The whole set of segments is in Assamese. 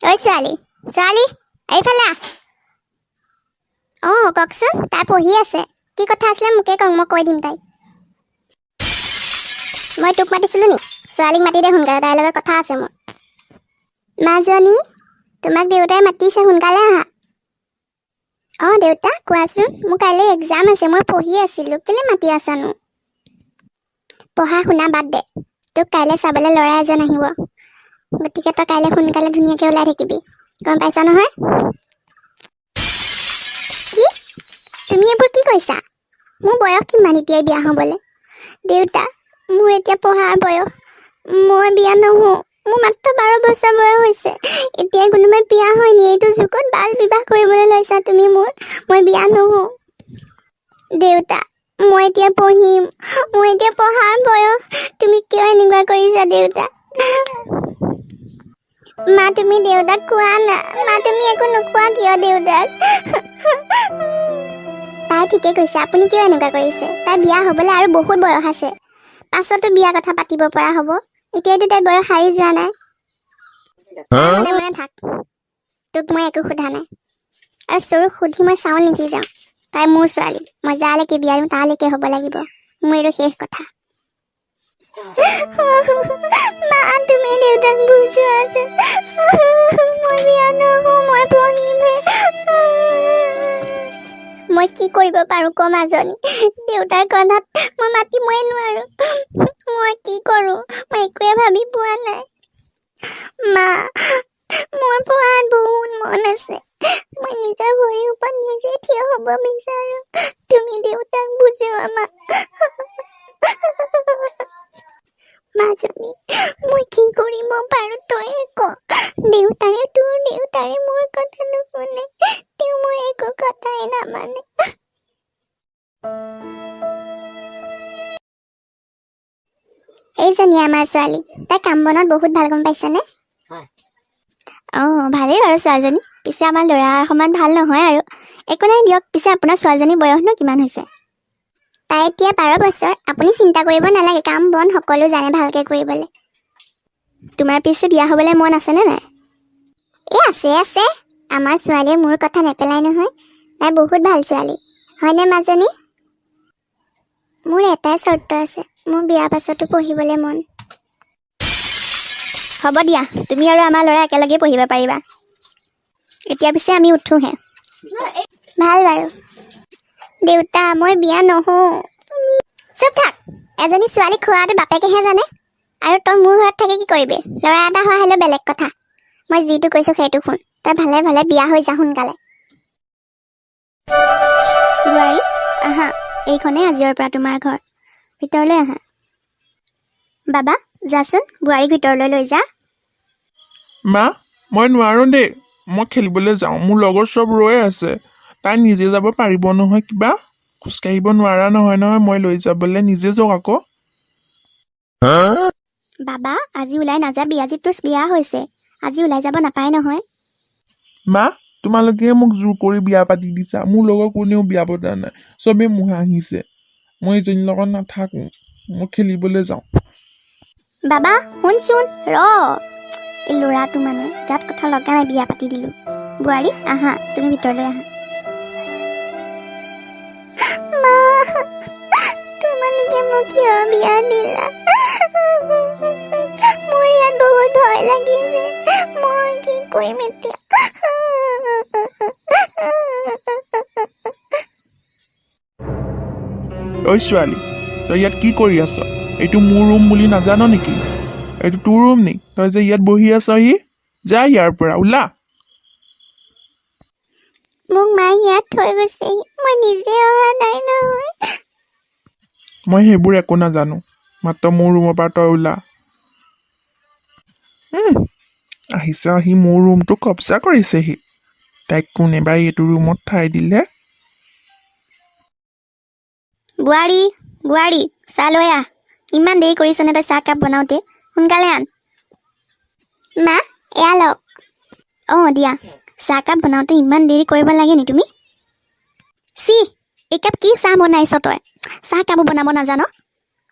ঐ ছোৱালী ছোৱালী এইফালে আহ অঁ কওকচোন তাই পঢ়ি আছে কি কথা আছিলে মোকে কওক মই কৈ দিম তাইক মই তোক মাতিছিলোঁ নি ছোৱালীক মাতি দে সোনকালে তাইৰ লগত কথা আছে মোৰ মাজনী তোমাক দেউতাই মাতিছে সোনকালে আহা অঁ দেউতা কোৱাচোন মোৰ কাইলৈ এক্সাম আছে মই পঢ়ি আছিলোঁ কেলে মাতি আছানো পঢ়া শুনা বাদ দে তোক কাইলৈ চাবলৈ ল'ৰা এজন আহিব গতিকে তই কাইলৈ সোনকালে ধুনীয়াকৈ ওলাই থাকিবি। গম পাইছ নহয়? কি? তুমি এইবোৰ কি কৈছা? মোৰ বয়স কিমান এতিয়াই বিয়া হ'বলৈ? দেউতা, মোৰ এতিয়া পঢ়াৰ বয়স। মই বিয়া নহওঁ। মোৰ মাত্ৰ বাৰ বছৰ বয়স হৈছে। এতিয়াই কোনোবাই বিয়া হয়নি এইটো যুগত বাল বিবাহ কৰিবলৈ লৈছা তুমি মোৰ। মই বিয়া নহওঁ। দেউতা, মই এতিয়া পঢ়িম। মোৰ এতিয়া পঢ়াৰ বয়স। তুমি কিয় এনেকুৱা কৰিছা দেউতা? মা তুমি দেউতাক কোৱা না? মা তুমি একো নোকোৱা কিয় দেউতাক? তাই ঠিকে কৈছে আপুনি কিয় এনেকুৱা কৰিছে? তাই বিয়া হ'বলৈ আৰু বহুত বয়স আছে। পাছতো বিয়া কথা পাতিব পৰা হ'ব। এতিয়াতো তাই বয়স সাৰি যোৱা নাই। মনে মনে থাক। তোক মই একো সোধা নাই। আৰু চৰুক সুধি মই চাউল নেকি যাওঁ। তাই মোৰ ছোৱালী। মই যালৈকে বিয়া দিম তালৈকে হ'ব লাগিব। মোৰ এইটো শেষ কথা। মই মই মই কি কৰিব পাৰোঁ ক মাজনী দেউতাৰ কথাত মই মাতিবই নোৱাৰোঁ। মই কি কৰোঁ মই একোৱে ভাবি পোৱা নাই। মা মোৰ পঢ়াত বহুত মন আছে। মই নিজৰ ভৰিৰ ওপৰত নিজে থিয় হ'ব বিচাৰোঁ। তুমি দেউতাক বুজোৱা মা। মাজনী মই কি কৰিব পাৰোঁ তয়ে ক দেউতাৰে তোৰ দেউতাৰে মোৰ কথা নুশুনে। তেওঁ মোৰ একো কথাই নামানে। এইজনী আমাৰ ছোৱালী তাই কাম বনত বহুত ভাল গম পাইছেনে। অঁ ভালেই বাৰু ছোৱালীজনী। পিছে আমাৰ ল'ৰাৰ সমান ভাল নহয় আৰু। একো নাই দিয়ক পিছে আপোনাৰ ছোৱালীজনীৰ বয়সনো কিমান হৈছে? তাই এতিয়া বাৰ বছৰ আপুনি চিন্তা কৰিব নালাগে কাম বন সকলো জানে ভালকৈ কৰিবলৈ। তোমাৰ পিছে বিয়া হ'বলৈ মন আছেনে নাই? এই আছে আছে। আমাৰ ছোৱালীয়ে মোৰ কথা নেপেলাই নহয়। তাই বহুত ভাল ছোৱালী। হয়নে মাজনী? মোৰ এটাই চৰ্ত আছে। মোৰ বিয়াৰ পাছতো পঢ়িবলৈ মন। হ'ব দিয়া। তুমি আৰু আমাৰ ল'ৰা একেলগে পঢ়িব পাৰিবা। এতিয়া পিছে আমি উঠোহে। ভাল বাৰু। দেউতা মই বিয়া নহওঁ। চুপ থাক। এজনী ছোৱালী খোৱাটো বাপেকেহে জানে। আৰু তই মোৰ ঘৰত থাকি কি কৰিবি? ল'ৰা এটা হোৱা হ'লেও বেলেগ কথা। মই যিটো কৈছোঁ সেইটো শুন। তই ভালে ভালে বিয়া হৈ যা সোনকালে। বোৱাৰী আহা। এইখনেই আজিৰ পৰা তোমাৰ ঘৰ। ভিতৰলৈ আহা। বাবা যাচোন। বোৱাৰীক ভিতৰলৈ লৈ যা। মা মই নোৱাৰোঁ দেই। মই খেলিবলৈ যাওঁ। মোৰ লগৰ চব ৰৈ আছে। তাই নিজে যাব পাৰিব নহয় কিবা খোজকাঢ়িব নোৱাৰা নহয় নহয় মই লৈ যাবলৈ নিজে যাওক আকৌ। বাবা আজি ওলাই নাযাবি আজি তোৰ বিয়া হৈছে আজি ওলাই যাব নাপায় নহয়। মা তোমালোকে মোক জোৰ কৰি বিয়া পাতি দিছা মোৰ লগৰ কোনেও বিয়া পতা নাই চবেই মোক হাঁহিছে মই এইজনীৰ লগত নাথাকোঁ মই খেলিবলৈ যাওঁ। বাবা শুনচোন ৰ এই ল'ৰাটো মানে গাত কথা লগা নাই বিয়া পাতি দিলোঁ। বোৱাৰী আহা তুমি ভিতৰলৈ আহা। কিয় বিয়া দিলা মোৰ ইয়াত বহুত ভয় লাগিছে মই কি কৰিম এতিয়া ঐ ছোৱালী তই ইয়াত কি কৰি আছ? এইটো মোৰ ৰুম বুলি নাজান নেকি? এইটো তোৰ ৰুম নি? তই যে ইয়াত বহি আছহি যা ইয়াৰ পৰা ওলা। মোক মায়ে ইয়াত থৈ গৈছেহি মই নিজে অহা নাই নহয়। মই সেইবোৰ একো নাজানো। মাত্ৰ মোৰ ৰুমৰ পৰা তই ওলা। আহিছে আহি মোৰ ৰুমটো কব্জা কৰিছেহি। তাইক কোনেবাই এইটো ৰুমত ঠাই দিলে? বোৱাৰী বোৱাৰী চাহ লৈ আহ। ইমান দেৰি কৰিছনে তই চাহকাপ বনাওঁতে? সোনকালে আন। মা এয়া লওক। অঁ দিয়া। চাহকাপ বনাওঁতে ইমান দেৰি কৰিব লাগে নি তুমি? চি একাপ কি চাহ বনাইছ তই? চাহকাপো বনাব নাজান?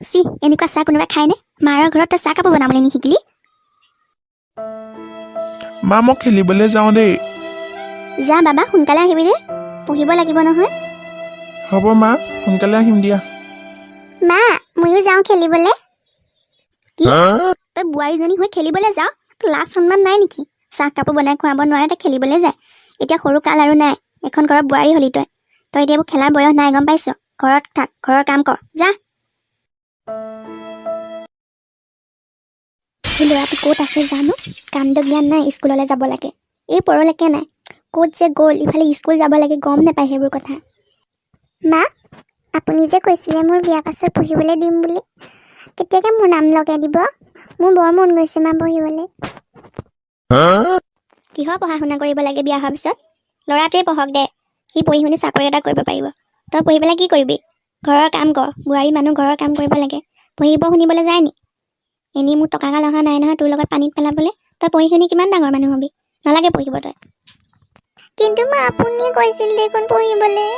চি এনেকুৱা চাহ কোনোবাই খায়নে? মাৰৰ ঘৰত তই চাহকাপো বনাবলৈ নিশিকিলি মা মই খেলিবলৈ যাওঁ দেই। যা বাবা সোনকালে আহিবি দেই পঢ়িব লাগিব নহয়। হ'ব মা সোনকালে আহিম দিয়া। মা ময়ো যাওঁ খেলিবলৈ। কি? তই বোৱাৰীজনী হৈ খেলিবলৈ যাওঁ? তোৰ লাজ সন্মান নাই নেকি? চাহ কাপোৰ বনাই খুৱাব নোৱাৰে তই খেলিবলৈ যায়। এতিয়া সৰু কাল আৰু নাই। এখন ঘৰৰ বোৱাৰী হ'লি তই। তই এতিয়া এইবোৰ খেলাৰ বয়স নাই গম পাইছ? ঘৰত থাক ঘৰৰ কাম কৰ যা। এই ল'ৰাটো ক'ত আছে জানো? কাণ্ড জ্ঞান নাই স্কুললৈ যাব লাগে। এই পৰলৈকে নাই। ক'ত যে গ'ল ইফালে স্কুল যাব লাগে গম নাপায় সেইবোৰ কথা। মা আপুনি যে কৈছিলে মোৰ বিয়া পাছত পঢ়িবলৈ দিম বুলি কেতিয়াকৈ মোৰ নাম লগাই দিব? মোৰ বৰ মন গৈছে মা পঢ়িবলৈ। কিহৰ পঢ়া শুনা কৰিব লাগে বিয়া হোৱাৰ পিছত? ল'ৰাটোৱে পঢ়ক দে সি পঢ়ি শুনি চাকৰি এটা কৰিব পাৰিব। তই পঢ়ি পেলাই কি কৰিবি? ঘৰৰ কাম কৰ বোৱাৰী মানুহ ঘৰৰ কাম কৰিব লাগে। পঢ়িব শুনিবলৈ যায় নি? এনেই মোৰ টকাকাল অহা নাই নহয় তোৰ লগত পানীত পেলাবলৈ। তই পঢ়ি শুনি কিমান ডাঙৰ মানুহ হবি? নালাগে পঢ়িব তই। কিন্তু মা আপুনি কৈছিল দেখোন পঢ়িবলৈ।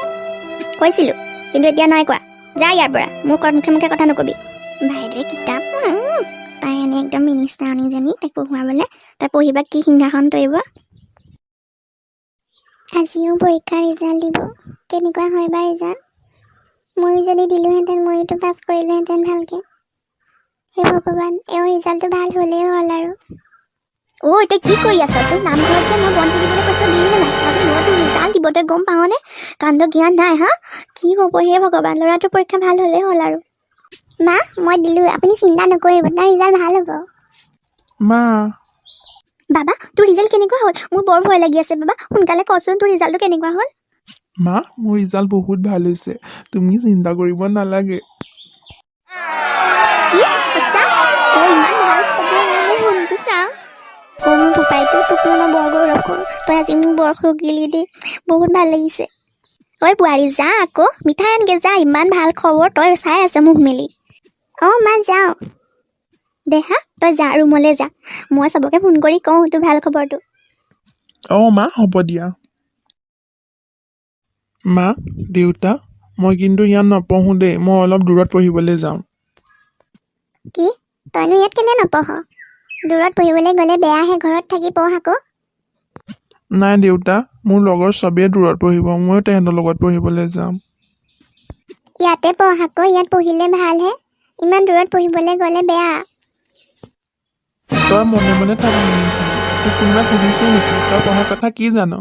কৈছিলোঁ কিন্তু এতিয়া নাই কোৱা। যা ইয়াৰ পৰা মোৰ মুখে মুখে কথা নকবি। বাইদেৱে কিতাপ তাই এনে একদম মিনিষ্টাৰনীজনী তাইক পঢ়ুৱাবলৈ। তাই পঢ়িবা কি সিংহাসন তৰিব আজিও পৰীক্ষাৰ ৰিজাল্ট দিব। কেনেকুৱা হয় বা ৰিজাল্ট ময়ো যদি দিলোঁহেঁতেন ময়োতো পাছ কৰিলোঁহেঁতেন ভালকৈ। হে ভগৱান এওঁ ৰিজাল্টটো ভালো হ'লেই হ'ল আৰু। অ' এতিয়া কি কৰি আছ? তোৰ নামঘৰত যে মই বন্তি দিবলৈ কৈছোঁ দিলি নাই? আজি ল'ৰাটো ৰিজাল্ট দিব তই গম পাৱনে কাণ্ড জ্ঞান নাই হা? কি হ'ব হে ভগৱান ল'ৰাটোৰ পৰীক্ষা ভালো হ'লেই হ'ল আৰু। মা মই দিলোঁ আপুনি চিন্তা নকৰিব তাৰ ৰিজাল্ট ভালো হ'ব। মা। বাবা তোৰ ৰিজাল্ট কেনেকুৱা হ'ল? মোৰ বৰ ভয় লাগি আছে বাবা। সোনকালে কচোন তোৰ ৰিজাল্টটো কেনেকুৱা হ'ল? মা মোৰ ৰিজাল্ট বহুত ভাল হৈছে। তুমি চিন্তা কৰিব নালাগে। কি? সঁচা? অ ইমান ভাল খবৰ মোৰ মনটো চা অ মোৰ বোপাইটো তোক লৈ মই বৰ গৌৰৱ কৰোঁ। তই আজি মোক বৰ সুগিলি দেই। বহুত ভাল লাগিছে। ঐ বোৱাৰী যা আকৌ। মিঠাই আনগে যা। ইমান ভাল খবৰ তই চাই আছে মুখ মেলি। অঁ মা যাওঁ। দে হা। তই যা ৰুমলৈ যা। মই চবকে ফোন কৰি কওঁ তোৰ ভাল খবৰটো। অঁ মা হ'ব দিয়া। মা দেউতা মই কিন্তু ইয়াত নপঢ়োঁ দেই মই অলপ দূৰত পঢ়িবলৈ যাওঁ। কি? তইনো ইয়াত কেলে নপঢ়? দূৰত পঢ়িবলৈ গ'লে বেয়াহে ঘৰত থাকি পঢ় আকৌ। নাই দেউতা মোৰ লগৰ চবেই দূৰত পঢ়িব ময়ো তেহেঁতৰ লগত পঢ়িবলৈ যাম। ইয়াতে পঢ় আকৌ ইয়াত পঢ়িলে ভালহে ইমান দূৰত পঢ়িবলৈ গ'লে বেয়া। তই মনে মনে থাক তোক কোনোবাই সুধিছে নেকি? তই পঢ়াৰ কথা কি জান?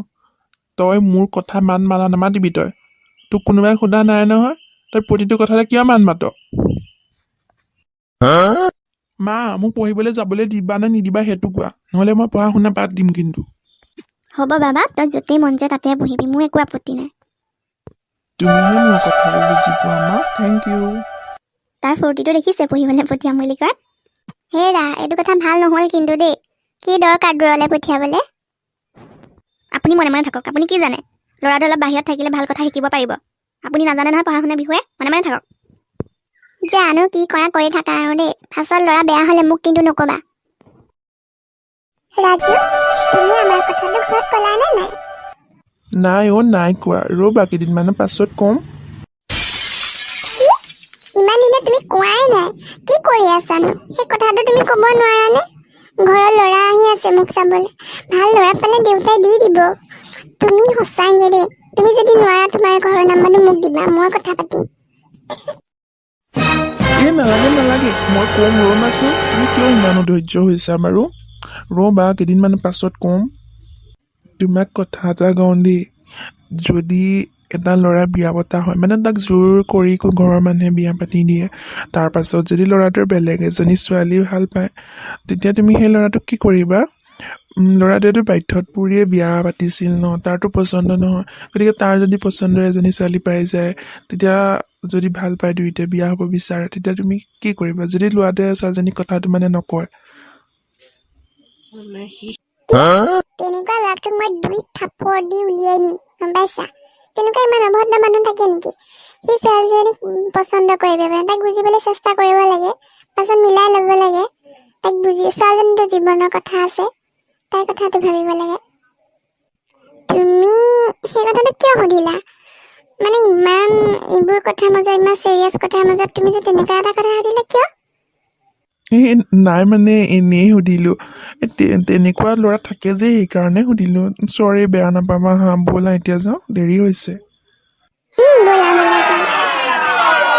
তই মোৰ কথা মান মানা নামাতিবি তই। তোক কোনোবাই সোধা নাই নহয় তই প্ৰতিটো কথাতে কিয় মান মাত? মা মোক পঢ়িবলৈ যাবলৈ দিবা নে নিদিবা সেইটো কোৱা। নহ'লে মই পঢ়া শুনা বাদ দিম কিন্তু। হ'ব বাবা তই য'তেই মন যায় তাতে পঢ়িবি মোৰ একো আপত্তি নাই। তুমিহে মোৰ কথাবোৰ বুজি পোৱা মা। থেংক ইউ তাৰ ফূৰ্তিটো দেখিছে পঢ়িবলৈ পঠিয়াম বুলি কোৱাত? হেৰা এইটো কথা ভাল নহ'ল কিন্তু দেই। কি দৰকাৰ দূৰলৈ পঠিয়াবলৈ? আপুনি মনে মনে থাকক আপুনি কি জানে? ল'ৰাটো অলপ বাহিৰত থাকিলে ভাল কথা শিকিব পাৰিব। আপুনি নাজানে নহয় পঢ়া শুনাৰ বিষয়ে মনে মনে থাকক। জানো কি কৰা কৰি থাকা আৰু দেই পাছত ল'ৰা বেয়া হ'লে মোক কিন্তু নক'বা। ৰাজু তুমি আমাৰ কথাটো ঘৰত ক'লানে নাই? নাই অ' নাই কোৱা। ৰ'বা কেইদিনমানৰ পাছত ক'ম। ইমান দিনে তুমি কোৱাই নাই। কি কৰি আছানো? সেই কথাটো তুমি ক'ব নোৱাৰানে? ঘৰৰ ল'ৰা আহি আছে মোক চাবলৈ। ভালো ল'ৰা পালে দেউতাই দি দিব। তুমি সঁচাইগে দেই তুমি যদি নোৱাৰা তোমাৰ ঘৰৰ নাম্বাৰটো মোক দিবা, মই কথা পাতিম। এই নালাগে নালাগে, মই ক'ম ৰ'বাচোন তুমি কিয় ইমানো ধৈৰ্য হৈছা বাৰু? ৰ'বা কেইদিনমানৰ পাছত ক'ম। তোমাক কথা এটা কওঁ দেই। যদি এটা ল'ৰা বিয়া পতা হয়। মানে তাক জোৰ কৰি ঘৰৰ মানুহে বিয়া পাতি দিয়ে। তাৰ পাছত যদি ল'ৰাটোৰ বেলেগ এজনী ছোৱালী ভাল পায় তেতিয়া তুমি সেই ল'ৰাটোক কি কৰিবা? ল'ৰাটোৱেতো বাধ্যত পৰিয়ে বিয়া পাতিছিল ন তাৰতো পচন্দ নহয়। গতিকে তাৰ যদি পচন্দৰ এজনী ছোৱালী পাই যায় তেতিয়া যদি ভাল পায় দুয়োতে বিয়া হ'ব বিচাৰে তেতিয়া তুমি কি কৰিবা? যদি ল'ৰাটোৱে ছোৱালীজনীক কথাটো মানে নকয়। তেনেকুৱা ল'ৰাটোক মই দুই থাপৰ দি উলিয়াই নিম গম পাইছা? তেনেকুৱা ইমান অভদ্ৰ মানুহ থাকে নেকি? সি ছোৱালীজনীক পচন্দ কৰিব পাৰে। তাইক বুজিবলৈ চেষ্টা কৰিব লাগে। পাছত মিলাই ল'ব লাগে। তাইক বুজি ছোৱালীজনীতো জীৱনৰ কথা আছে। তাইৰ কথাটো ভাবিব লাগে। তুমি সেই কথাটো কিয় সুধিলা? মানে ইমান এইবোৰ কথাৰ মাজত ইমান চিৰিয়াছ কথাৰ মাজত তুমি যে তেনেকুৱা এটা কথা সুধিলা কিয়? সেই নাই মানে এনেই সুধিলোঁ। তেনেকুৱা ল'ৰা থাকে যে সেইকাৰণে সুধিলোঁ চৰে বেয়া নাপাবা হা ব'লা এতিয়া যাওঁ দেৰি হৈছে।